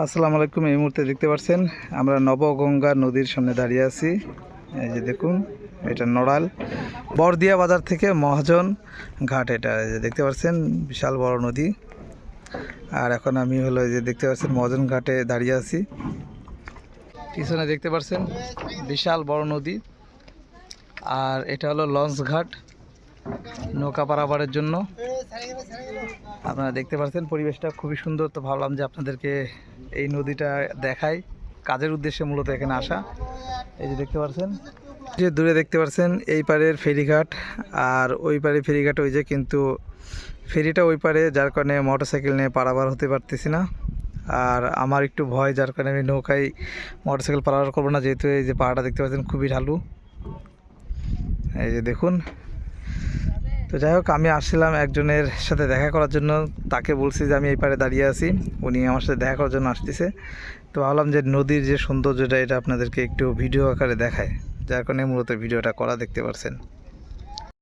আসসালামু আলাইকুম, এই মুহূর্তে দেখতে পাচ্ছেন, আমরা নবগঙ্গা নদীর সামনে দাঁড়িয়ে আছি। এই যে দেখুন, এটা নড়াল। বরদিয়া বাজার থেকে মহাজন ঘাট এটা যে দেখতে পাচ্ছেন, বিশাল বড় নদী। আর এখন আমি হলো যে দেখতে পাচ্ছেন, মহাজন ঘাটে দাঁড়িয়ে আছি। পিছনে দেখতে পাচ্ছেন, বিশাল বড় নদী। আর এটা হলো লঞ্চ ঘাট, নৌকা পারাবারের জন্য। আপনারা দেখতে পাচ্ছেন, পরিবেশটা খুবই সুন্দর। তো ভাবলাম যে আপনাদেরকে এই নদীটা দেখাই কাজের উদ্দেশ্যে মূলত এখানে আসা। এই যে দেখতে পাচ্ছেন যে দূরে দেখতে পাচ্ছেন এই পারের ফেরিঘাট। আর ওই পারে ফেরিঘাট ওই যে কিন্তু ফেরিটা ওই পারে, যার কারণে মোটরসাইকেল নিয়ে পারাবার হতে পারতেছি না। আর আমার একটু ভয়, যার কারণে আমি নৌকায় মোটরসাইকেল পারাবার করব না, যেহেতু এই যে পাহাড়টা দেখতে পাচ্ছেন খুবই ঢালু। এই যে দেখুন তো যাই হোক, আমি আসছিলাম একজনের সাথে দেখা করার জন্য। তাকে বলছি যে আমি এই পারে দাঁড়িয়ে আছি। উনি আমার সাথে দেখা করার জন্য আসতেছে। তো ভাবলাম যে নদীর যে সৌন্দর্যটা, এটা আপনাদেরকে একটু ভিডিও আকারে দেখায়। যার কারণে মূলত ভিডিওটা করা দেখতে পারছেন।